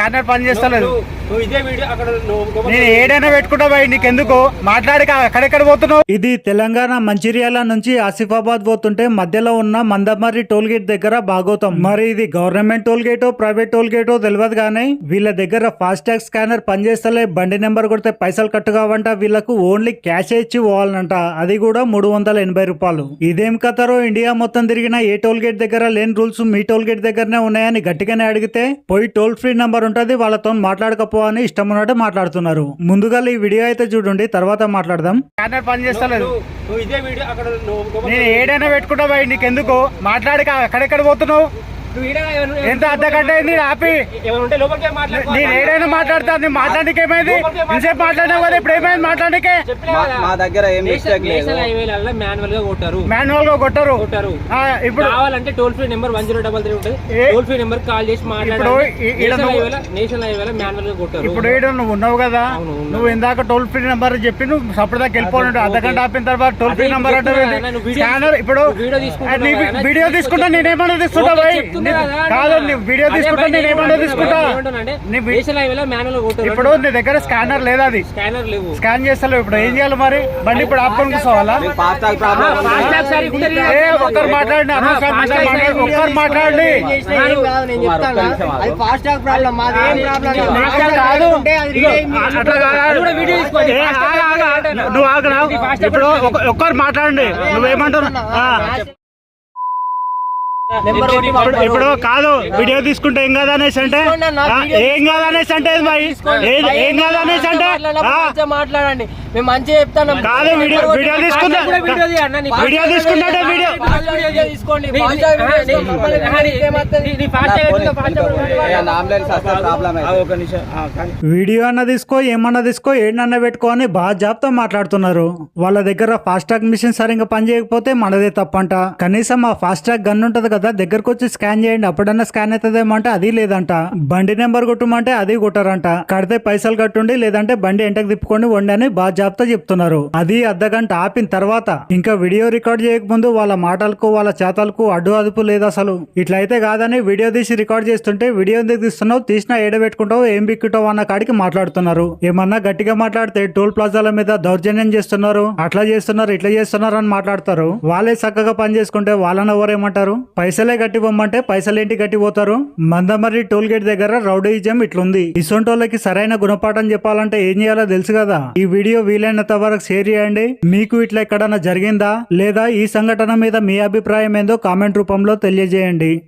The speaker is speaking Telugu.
స్కానర్ పని చేస్తలేదు నేను ఏడైనా పెట్టుకుంటా బాయ్ నీకెందుకు? మాట్లాడి అక్కడెక్కడ పోతున్నావు? ఇది తెలంగాణ మంచిర్యాల నుంచి ఆసిఫాబాద్ పోతుంటే మధ్యలో ఉన్న మందమర్రి టోల్ గేట్ దగ్గర భాగోతం. మరి ఇది గవర్నమెంట్ టోల్ గేటో ప్రైవేట్ టోల్ గేటో తెలియదు కానీ వీళ్ళ దగ్గర ఫాస్ట్ ట్యాగ్ స్కానర్ పనిచేస్తలే బండి నెంబర్ కొడితే పైసలు కట్టు కావంట వీళ్ళకు ఓన్లీ క్యాష్ ఇచ్చి పోవాలంట. అది కూడా మూడు వందల ఎనభై రూపాయలు. ఇదేం కథరో ఇండియా మొత్తం తిరిగిన ఏ టోల్ గేట్ దగ్గర లేని రూల్స్ మీ టోల్ గేట్ దగ్గరనే ఉన్నాయని గట్టిగానే అడిగితే పోయి టోల్ ఫ్రీ నంబర్ ఉంటది వాళ్ళతో మాట్లాడకపో అని ఇష్టం ఉన్నట్టు మాట్లాడుతున్నారు. ముందుగా ఈ వీడియో అయితే చూడండి తర్వాత మాట్లాడదాం. స్కానర్ పని చేస్తలేదు నేను ఏడైనా పెట్టుకుంటా బాయ్ నీకెందుకు? మాట్లాడి అక్కడెక్కడ పోతున్నావు? ఎంత అర్ధ గంట అయింది? ఆపి. నేను ఏడైనా మాట్లాడతా నేను మాట్లాడడానికి ఏమైంది? ఇంతసేపు మాట్లాడినావు కదా ఇప్పుడు ఏమైంది మాట్లాడడానికి? మా- దగ్గర ఏం నేషనల్- మిస్టేక్ లేదు. మాన్యువల్గా కొట్టారు. మాన్యువల్గా కొట్టరు. కొట్టారు. ఆ, ఇప్పుడు కావాలంటే toll free number one zero double three ఉంటుంది? టోల్ ఫ్రీ నెంబర్ కాల్ చేసి ఈడ నేషనల్ నువ్వు- హైవేలో మాన్యువల్గా కొట్టారు. ఇప్పుడు ఏడు నువ్వు ఉన్నావు కదా. నువ్వు ఇందాక టోల్ ఫ్రీ నెంబర్ చెప్పి నువ్వు సపరేట్గా వెళ్ళిపోయినట్టు అర్ధ గంట ఆపిన తర్వాత టోల్ ఫ్రీ నెంబర్ అంటే ఇప్పుడు వీడియో తీసుకుంటా. నేనేమన్నా తీసుకుంటా కదా, కాదు అంటున్నా. నీ వీడియో తీసుకుంటా నేను తీసుకుంటా. ఏమంటున్నానంటే, నీ వీ- నేషనల్ హైవేలో మాన్యువల్గా కొట్టారు ఇప్పుడు నీ దగ్గర స్కానర్ లేదా అది? స్కానర్ లేవు. స్కాన్ చేస్తలేవు ఇప్పుడు ఏం చేయాలి మరి? బండి ఇప్పుడు ఆపుకొని కూర్చోవాలా ఒక్కరు మాట్లాడండి. ఒక్కరు మాట్లాడండి. నేను చెప్తాను. అది ఫాస్ట్ ట్యాగ్ ప్రాబ్లం మాది ఏం ప్రాబ్లం కాదు. నువ్వు ఆగురా. ఇప్పుడు ఒక్కరు మాట్లాడండి. నువ్వేమంటున్నావు? ఇప్పుడు ఇప్పుడు కాదు వీడియో తీసుకుంటే ఏం కాదు అనేసి అంటే ఏం కాదు అనేసి అంటే ఏం కాదు అనేసి అంటే మాట్లాడండి మేము మంచిగా చెప్తాను కాదు వీడియో వీడియో తీసుకుంటే వీడియో తీసుకుంటే వీడియో తీసుకోండి. వీడియో అన్న తీసుకో ఏమన్నా తీసుకో ఏడన్నా పెట్టుకో అని బాగా జాబ్తో మాట్లాడుతున్నారు. వాళ్ళ దగ్గర ఫాస్ట్ ట్రాక్ మిషన్ సరిగ్గా పనిచేయకపోతే మనదే తప్పంట. కనీసం ఆ ఫాస్ట్ ట్రాక్ గన్ ఉంటది కదా దగ్గరకు వచ్చి స్కాన్ చేయండి. అప్పుడన్నా స్కాన్ అవుతుందేమో అంటే అది లేదంట. బండి నెంబర్ కొట్టమంటే అది కొట్టారంట. కడితే పైసలు కట్టుండి లేదంటే బండి ఎంటకు తిప్పుకొని వండి అని బాగా జాబ్తో చెప్తున్నారు. అది అర్ధ గంట ఆపిన తర్వాత ఇంకా వీడియో రికార్డ్ చేయకముందు వాళ్ళ మాటలకు వాళ్ళ చేతలకు అడ్డు అదుపు లేదు అసలు. ఇట్లయితే కాదని వీడియో తీసి రికార్డ్ చేస్తుంటే వీడియో ఎందుకు తీస్తున్నావు తీసినా ఏడబెట్టుకుంటావు ఏం బిక్కుటావు అన్న కాడికి మాట్లాడుతున్నారు. ఏమన్నా గట్టిగా మాట్లాడితే టోల్ ప్లాజాల మీద దౌర్జన్యం చేస్తున్నారు అట్లా చేస్తున్నారు ఇట్లా చేస్తున్నారు అని మాట్లాడతారు. వాళ్ళే చక్కగా పని చేసుకుంటే వాళ్ళని ఎవరేమంటారు పైసలే పైసలు ఏంటి పైసలేంటి కట్టిపోతారు? మందమర్రి టోల్ గేట్ దగ్గర రౌడీజం ఇట్లుంది. ఇసొంటోళ్ళకి సరైన గుణపాఠం చెప్పాలంటే ఏం చేయాలో తెలుసు కదా? ఈ వీడియో వీలైనంత వరకు షేర్ చేయండి. మీకు ఇట్లా ఎక్కడన్నా జరిగిందా? లేదా ఈ సంఘటన మీద మీ అభిప్రాయం ఏందో కామెంట్ రూపంలో తెలియజేయండి.